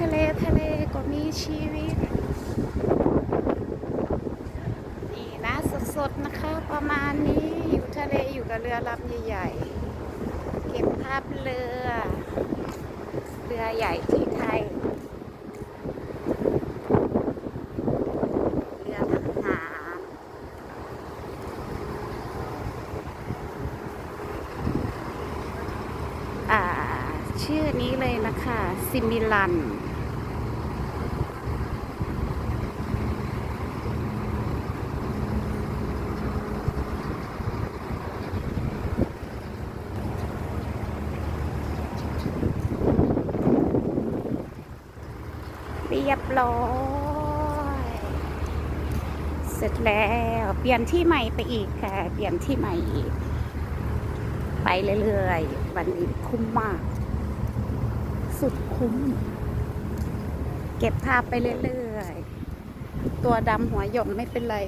ทะเลทะเลก็มีชีวิต นี่นะสดๆนะคะประมาณนี้อยู่ทะเลอยู่กับเรือลำใหญ่ๆ เก็บภาพเรือ เรือใหญ่ที่ไทย เรือทหารอ่า ชื่อนี้เลยนะคะซิมิลัน เรียบร้อย เสร็จแล้วเปลี่ยนที่ใหม่ไปอีกค่ะ เปลี่ยนที่ใหม่อีกไปเรื่อยๆ วันนี้คุ้มมาก สุดคุ้ม เก็บภาพไปเรื่อยๆ ตัวดำหัวหย่องไม่เป็นไร